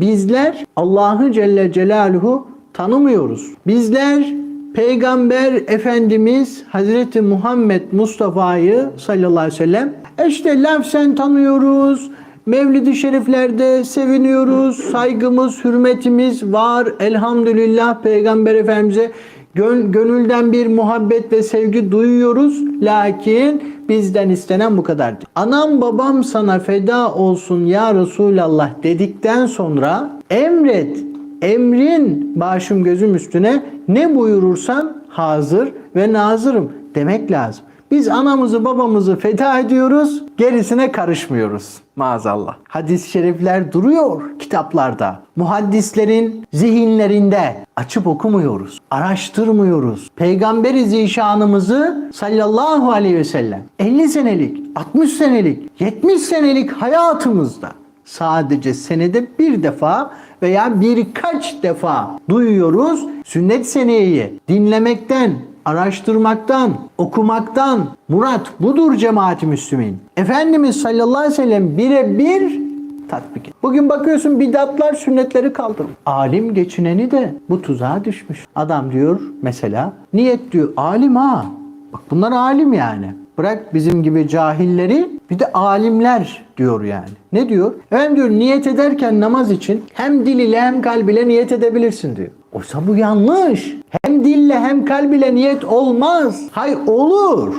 Bizler Allah'ı Celle Celaluhu tanımıyoruz. Bizler Peygamber Efendimiz Hazreti Muhammed Mustafa'yı sallallahu aleyhi ve sellem işte lafzen tanıyoruz. Mevlid-i Şeriflerde seviniyoruz. Saygımız, hürmetimiz var. Elhamdülillah Peygamber Efendimiz'e gön- gönülden bir muhabbet ve sevgi duyuyoruz. Lakin bizden istenen bu kadar. Anam babam sana feda olsun ya Resulallah dedikten sonra emret, emrin başım gözüm üstüne ne buyurursan hazır ve nazırım demek lazım. Biz anamızı babamızı feda ediyoruz, gerisine karışmıyoruz maazallah. Hadis-i şerifler duruyor kitaplarda. Muhaddislerin zihinlerinde açıp okumuyoruz, araştırmıyoruz. Peygamberi zişanımızı sallallahu aleyhi ve sellem 50 senelik, 60 senelik, 70 senelik hayatımızda sadece senede bir defa veya birkaç defa duyuyoruz. Sünnet seneyi dinlemekten, araştırmaktan, okumaktan murat budur cemaati Müslümin. Efendimiz sallallahu aleyhi ve sellem birebir tatbik et. Bugün bakıyorsun bidatlar sünnetleri kaldırmış. Alim geçineni de bu tuzağa düşmüş. Adam diyor mesela niyet diyor alim ha. Bak bunlar alim yani. Bırak bizim gibi cahilleri bir de alimler diyor yani. Ne diyor? Efendim diyor niyet ederken namaz için hem dil ile hem kalb ile niyet edebilirsin diyor. Oysa bu yanlış. Hem dille hem kalb ile niyet olmaz. Hay olur.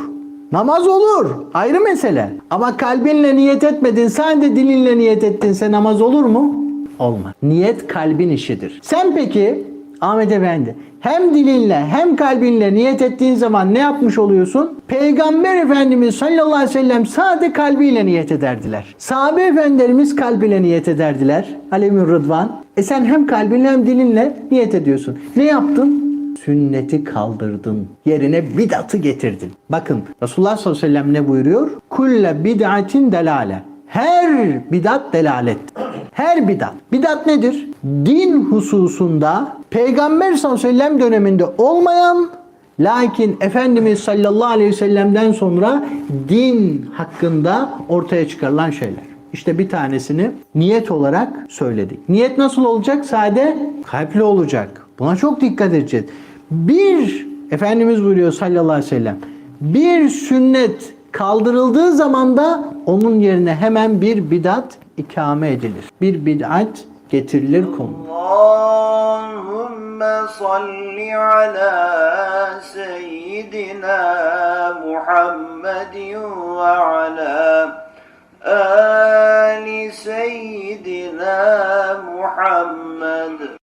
Namaz olur. Ayrı mesele. Ama kalbinle niyet etmedin, sadece dilinle niyet ettinse namaz olur mu? Olmaz. Niyet kalbin işidir. Sen peki Ahmet Efendi hem dilinle hem kalbinle niyet ettiğin zaman ne yapmış oluyorsun? Peygamber Efendimiz sallallahu aleyhi ve sellem sade kalbiyle niyet ederdiler. Sahabe efendilerimiz kalbiyle niyet ederdiler. Alemün Rıdvan. E sen hem kalbinle hem dilinle niyet ediyorsun. Ne yaptın? sünneti kaldırdın. Yerine bidatı getirdin. Bakın Resulullah sallallahu aleyhi ve sellem ne buyuruyor? Kulle bid'atin delale. Her bidat delalet. Her bidat. Bidat nedir? Din hususunda Peygamber sallallahu aleyhi ve sellem döneminde olmayan lakin Efendimiz sallallahu aleyhi ve sellem'den sonra din hakkında ortaya çıkarılan şeyler. İşte bir tanesini niyet olarak söyledik. Niyet nasıl olacak? Sade kalple olacak. Buna çok dikkat edeceğiz. Bir, Efendimiz buyuruyor sallallahu aleyhi ve sellem, bir sünnet Kaldırıldığı zaman da onun yerine hemen bir bidat ikame edilir. Bir bidat getirilir konu. Allahümme salli ala seyyidina Muhammedin ve ala ali seyyidina Muhammed.